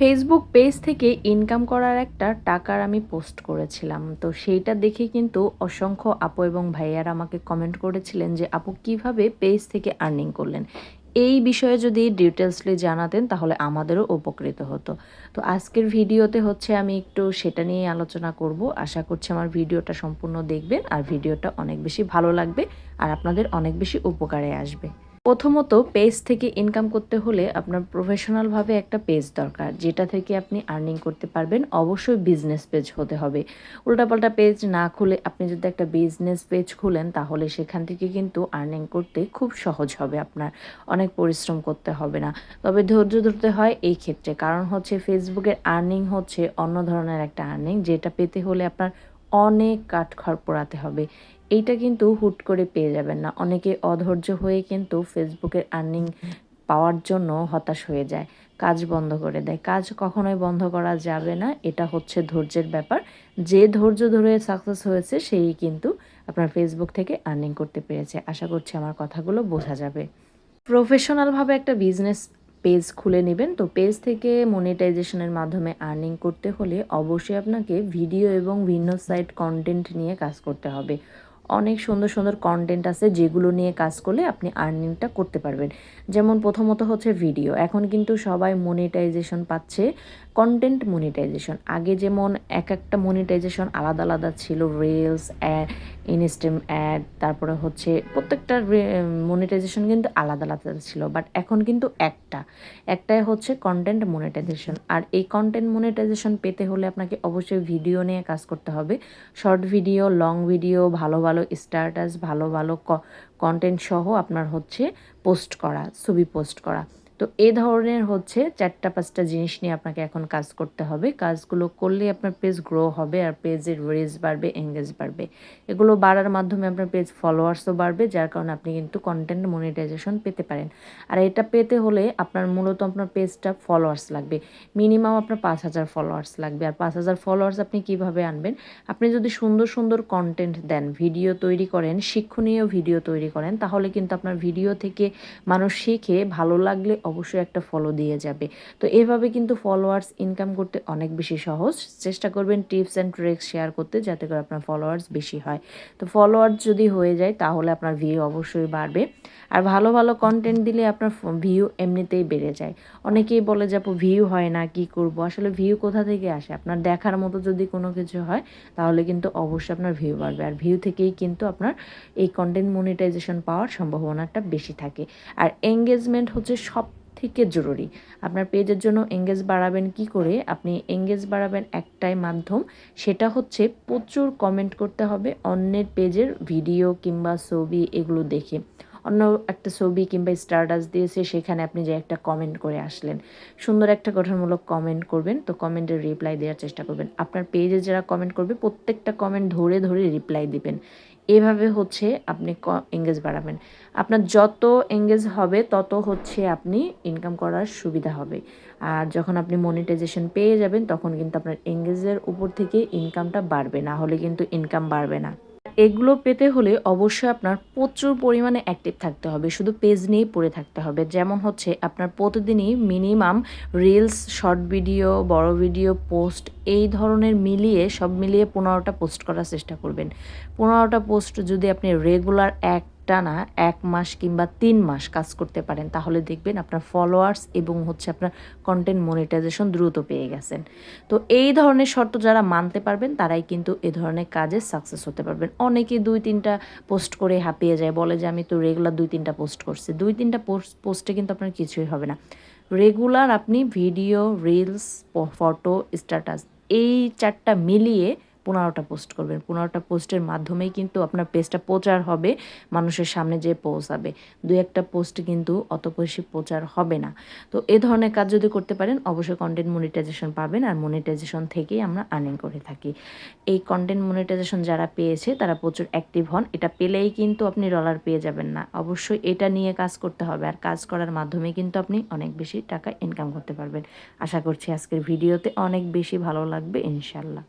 Facebook page থেকে income করার একটা টাকার আমি পোস্ট করেছিলাম। তো সেইটা দেখে কিন্তু অসংখ্য আপু এবং ভাইয়ারা আমাকে কমেন্ট করেছিলেন যে, আপু, কীভাবে পেজ থেকে আর্নিং করলেন? এই বিষয়ে যদি ডিটেলসলি জানাতেন, তাহলে আমাদেরও উপকৃত হতো। তো আজকের ভিডিওতে হচ্ছে আমি একটু সেটা নিয়ে আলোচনা করব। আশা করছি আমার ভিডিওটা সম্পূর্ণ দেখবেন আর ভিডিওটা অনেক বেশি ভালো লাগবে আর আপনাদের অনেক বেশি উপকারে আসবে। প্রথমত পেজ থেকে ইনকাম করতে হলে আপনার প্রফেশনালভাবে একটা পেজ দরকার, যেটা থেকে আপনি আর্নিং করতে পারবেন। অবশ্যই বিজনেস পেজ হতে হবে। উল্টাপাল্টা পেজ না খুলে আপনি যদি একটা বিজনেস পেজ খুলেন, তাহলে সেখান থেকে কিন্তু আর্নিং করতে খুব সহজ হবে আপনার। অনেক পরিশ্রম করতে হবে না। তবে ধৈর্য ধরতে হয় এই ক্ষেত্রে। কারণ হচ্ছে ফেসবুকের আর্নিং হচ্ছে অন্য ধরনের একটা আর্নিং যেটা পেতে হলে আপনার অনেক কাঠখড় পোড়াতে হবে। এইটা কিন্তু হুট করে পেয়ে যাবেন না। অনেকে অধৈর্য হয়ে কিন্তু ফেসবুকের আর্নিং পাওয়ার জন্য হতাশ হয়ে যায়। কাজ বন্ধ করে দেয়। কাজ কখনোই বন্ধ করা যাবে না। এটা হচ্ছে ধৈর্যের ব্যাপার। যে ধৈর্য ধরে সাকসেস হয়েছে, সেই কিন্তু আপনার ফেসবুক থেকে আর্নিং করতে পেরেছে। আশা করছি আমার কথাগুলো বোঝা যাবে। প্রফেশনালভাবে একটা বিজনেস পেজ খুলে নেবেন। তো পেজ থেকে মনিটাইজেশনের মাধ্যমে আর্নিং করতে হলে অবশ্যই আপনাকে ভিডিও এবং ভিন্ন সাইট কন্টেন্ট নিয়ে কাজ করতে হবে। অনেক সুন্দর সুন্দর কন্টেন্ট আছে যেগুলো নিয়ে কাজ করলে আপনি আর্নিংটা করতে পারবেন। যেমন প্রথমত হচ্ছে ভিডিও এখন কিন্তু সবাই মনিটাইজেশন পাচ্ছে কন্টেন্ট মনিটাইজেশন আগে যেমন এক একটা মনিটাইজেশন আলাদা আলাদা ছিল রিলস ইনস্টেম অ্যাড তারপরে হচ্ছে প্রত্যেকটা মনিটাইজেশন কিন্তু আলাদা আলাদা ছিল বাট এখন কিন্তু একটা। একটাই হচ্ছে কন্টেন্ট মনিটাইজেশন আর এই কন্টেন্ট মনিটাইজেশন পেতে হলে আপনাকে অবশ্যই ভিডিও নিয়ে কাজ করতে হবে। শর্ট ভিডিও লং ভিডিও ভালো ভালো স্ট্যাটাস ভালো ভালো কন্টেন্ট সহ আপনার হচ্ছে পোস্ট করা, ছবি পোস্ট করা। তো এ ধরনের হচ্ছে চারটা, পাঁচটা জিনিস নিয়ে আপনাকে এখন কাজ করতে হবে। কাজগুলো করলে আপনার পেজ গ্রো হবে আর পেজের রিচ বাড়বে এঙ্গেজ বাড়বে। এগুলো বাড়ার মাধ্যমে আপনার পেজ ফলোয়ার্সও বাড়বে, যার কারণে আপনি কিন্তু কন্টেন্ট মনিটাইজেশন পেতে পারেন। আর এটা পেতে হলে আপনার মূলত আপনার পেজটা ফলোয়ার্স লাগবে। মিনিমাম আপনার পাঁচ হাজার ফলোয়ার্স লাগবে। আর পাঁচ হাজার ফলোয়ার্স আপনি কীভাবে আনবেন? আপনি যদি সুন্দর সুন্দর কন্টেন্ট দেন ভিডিও তৈরি করেন, শিক্ষণীয় ভিডিও তৈরি করেন, তাহলে কিন্তু আপনার ভিডিও থেকে মানুষ শিখে ভালো লাগলে অবশ্যই একটা ফলো দিয়ে যাবে। তো এভাবে কিন্তু ফলোয়ার্স ইনকাম করতে অনেক বেশি সহজ। চেষ্টা করবেন টিপস অ্যান্ড ট্রিক্স শেয়ার করতে যাতে করে আপনার ফলোয়ার্স বেশি হয়। তো ফলোয়ার্স যদি হয়ে যায় তাহলে আপনার ভিউ অবশ্যই বাড়বে। আর ভালো ভালো কন্টেন্ট দিলে আপনার ভিউ এমনিতেই বেড়ে যায়। অনেকেই বলে যে, আপু ভিউ হয় না, কি করব? আসলে ভিউ কোথা থেকে আসে? আপনার দেখার মতো যদি কোনো কিছু হয়, তাহলে কিন্তু অবশ্যই আপনার ভিউ বাড়বে। আর ভিউ থেকেই কিন্তু আপনার এই কন্টেন্ট মনিটাইজেশন পাওয়ার সম্ভাবনাটা বেশি থাকে। আর এঙ্গেজমেন্ট হচ্ছে সব থেকে জরুরি। আপনার পেজের জন্য এঙ্গেজ বাড়াবেন কি করে? আপনি এঙ্গেজ বাড়াবেন একটাই মাধ্যম, সেটা হচ্ছে প্রচুর কমেন্ট করতে হবে অন্যের পেজের ভিডিও কিংবা ছবি এগুলো দেখে। অন্য একটা ছবি কিংবা স্টারটাস দিয়েছে, সেখানে আপনি যে একটা কমেন্ট করে আসলেন। সুন্দর একটা গঠনমূলক কমেন্ট করবেন, তো কমেন্টের রিপ্লাই দেওয়ার চেষ্টা করবেন। আপনার পেজে যারা কমেন্ট করবে, প্রত্যেকটা কমেন্ট ধরে ধরে রিপ্লাই দিবেন। এভাবে হচ্ছে আপনি এঙ্গেজ বাড়াবেন। আপনার যত এঙ্গেজ হবে, তত হচ্ছে আপনি ইনকাম করার সুবিধা হবে। আর যখন আপনি মনিটাইজেশন পেয়ে যাবেন, তখন কিন্তু আপনার এঙ্গেজের উপর থেকে ইনকামটা বাড়বে, না হলে কিন্তু ইনকাম বাড়বে না। এগুলো পেতে হলে অবশ্যই আপনার প্রচুর পরিমাণে অ্যাক্টিভ থাকতে হবে, শুধু পেজ নিয়েই পড়ে থাকতে হবে। যেমন হচ্ছে আপনার প্রতিদিনই মিনিমাম রিলস, শর্ট ভিডিও, বড় ভিডিও, পোস্ট এই ধরনের মিলিয়ে, সব মিলিয়ে পনেরোটা পোস্ট করার চেষ্টা করবেন। পনেরোটা পোস্ট যদি আপনি রেগুলার এক টানা এক মাস কিংবা তিন মাস কাজ করতে পারেন, তাহলে দেখবেন আপনার ফলোয়ার্স এবং হচ্ছে আপনার কন্টেন্ট মনিটাইজেশন দ্রুত পেয়ে গেছেন। তো এই ধরনের শর্ত যারা মানতে পারবেন, তারাই কিন্তু এ ধরনের কাজে সাকসেস হতে পারবেন। অনেকে দুই তিনটা পোস্ট করে হাঁপিয়ে যায়, বলে যে আমি তো রেগুলার দুই তিনটা পোস্ট করছি। দুই তিনটা পোস্ট পোস্টে কিন্তু আপনার কিছুই হবে না। রেগুলার আপনি ভিডিও রিলস ফটো স্ট্যাটাস এই চারটা মিলিয়ে পনেরোটা পোস্ট করবেন। পনেরোটা পোস্টের মাধ্যমেই কিন্তু আপনার পেজটা প্রচার হবে, মানুষের সামনে যে পৌঁছাবে। দু একটা পোস্ট কিন্তু অত বেশি প্রচার হবে না। তো এ ধরনের কাজ যদি করতে পারেন, অবশ্যই কন্টেন্ট মনিটাইজেশন পাবেন আর মনিটাইজেশন থেকেই আমরা আর্নিং করে থাকি। এই কন্টেন্ট মনিটাইজেশন যারা পেয়েছে, তারা প্রচুর অ্যাক্টিভ হন। এটা পেলেই কিন্তু আপনি ডলার পেয়ে যাবেন না। অবশ্যই এটা নিয়ে কাজ করতে হবে আর কাজ করার মাধ্যমে কিন্তু আপনি অনেক বেশি টাকা ইনকাম করতে পারবেন। আশা করছি আজকের ভিডিওতে অনেক বেশি ভালো লাগবে ইনশাল্লাহ